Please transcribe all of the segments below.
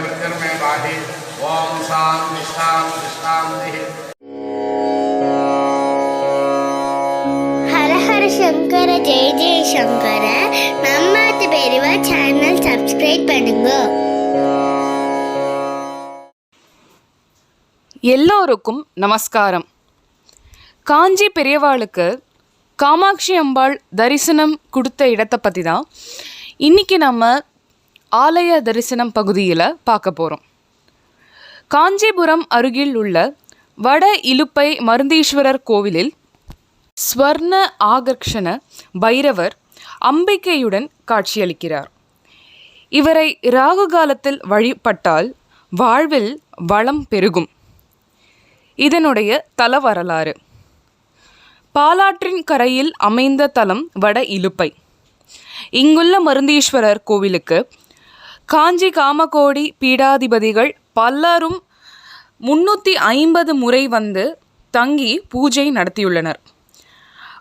மிருத்யுர்மே பாதி ஓம் சாந்தி சாந்தி சாந்தி ஹர ஹர சங்கர ஜெய ஜெய சங்கர நம்மாத்து பெரியவா channel subscribe பண்ணுங்க எல்லோருக்கும் நமஸ்காரம். காஞ்சி பெரியவாளுக்கு காமாட்சி அம்பாள் தரிசனம் கொடுத்த இடத்தை பற்றி தான் இன்றைக்கி நம்ம ஆலய தரிசனம் பகுதியில் பார்க்க போகிறோம் காஞ்சிபுரம் அருகில் உள்ள வட இலுப்பை மருந்தீஸ்வரர் கோவிலில் ஸ்வர்ண ஆகர்ஷண பைரவர் அம்பிகையுடன் காட்சியளிக்கிறார். இவரை ராகு காலத்தில் வழிபட்டால் வாழ்வில் வளம் பெருகும். இதனுடைய தல வரலாறு. பாலாற்றின் கரையில் அமைந்த தலம் வட இலுப்பை. இங்குள்ள மருந்தீஸ்வரர் கோவிலுக்கு காஞ்சி காமகோடி பீடாதிபதிகள் பலரும் முன்னூற்றி ஐம்பது முறை வந்து தங்கி பூஜை நடத்தியுள்ளனர்.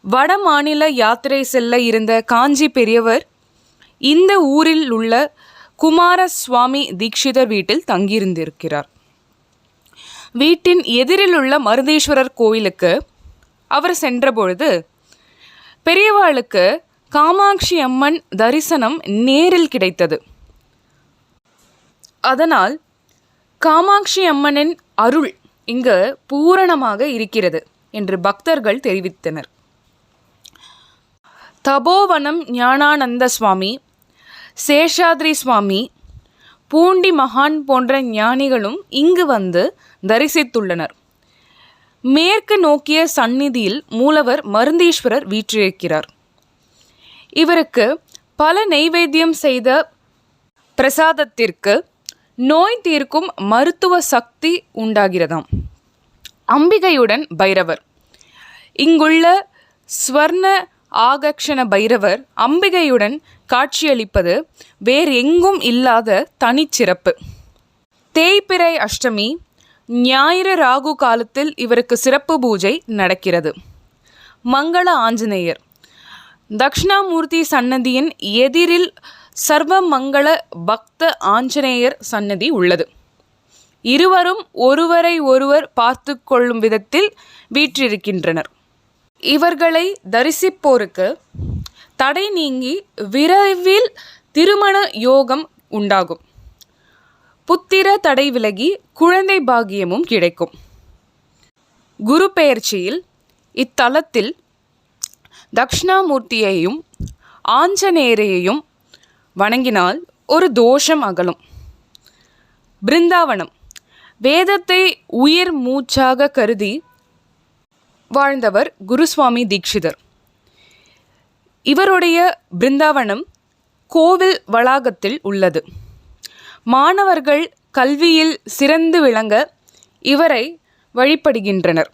வட மாநில யாத்திரை செல்ல இருந்த காஞ்சி பெரியவர் இந்த ஊரில் உள்ள குமாரசுவாமி தீட்சிதர் வீட்டில் தங்கியிருந்திருக்கிறார். வீட்டின் எதிரில் உள்ள மருதேஸ்வரர் கோயிலுக்கு அவர் சென்றபொழுது பெரியவாளுக்கு காமாட்சி அம்மன் தரிசனம் நேரில் கிடைத்தது. அதனால் காமாட்சி அம்மனின் அருள் இங்கு பூரணமாக இருக்கிறது என்று பக்தர்கள் தெரிவித்தனர். தபோவனம் ஞானானந்த சுவாமி சேஷாத்ரி சுவாமி பூண்டி மகான் போன்ற ஞானிகளும் இங்கு வந்து தரிசித்துள்ளனர். மேற்கு நோக்கிய சந்நிதியில் மூலவர் மருந்தீஸ்வரர் வீற்றிருக்கிறார். இவருக்கு பல நெய்வேத்தியம் செய்த பிரசாதத்திற்கு நோய் தீர்க்கும் மருத்துவ சக்தி உண்டாகிறதாம். அம்பிகையுடன் பைரவர். இங்குள்ள ஸ்வர்ண ஆகக்ஷண பைரவர் அம்பிகையுடன் காட்சியளிப்பது வேறு எங்கும் இல்லாத தனிச்சிறப்பு. தேய்பிறை அஷ்டமி ஞாயிறு ராகு காலத்தில் இவருக்கு சிறப்பு பூஜை நடக்கிறது. மங்கள ஆஞ்சநேயர். தக்ஷணாமூர்த்தி சன்னதியின் எதிரில் சர்வமங்கள பக்த ஆஞ்சநேயர் சன்னதி உள்ளது. இருவரும் ஒருவரை ஒருவர் பார்த்து கொள்ளும் விதத்தில் வீற்றிருக்கின்றனர். இவர்களை தரிசிப்போருக்கு தடை நீங்கி விரைவில் திருமண யோகம் உண்டாகும். புத்திர தடை விலகி குழந்தை பாகியமும் கிடைக்கும். குரு பெயர்ச்சியில் இத்தலத்தில் தக்ஷணாமூர்த்தியையும் ஆஞ்சநேயரையும் வணங்கினால் ஒரு தோஷம் அகலும். பிருந்தாவனம். வேதத்தை உயிர் மூச்சாக கருதி வாழ்ந்தவர் குருசுவாமி தீக்ஷிதர் இவருடைய பிருந்தாவனம் கோவில் வளாகத்தில் உள்ளது. மாணவர்கள் கல்வியில் சிறந்து விளங்க இவரை வழிபடுகின்றனர்.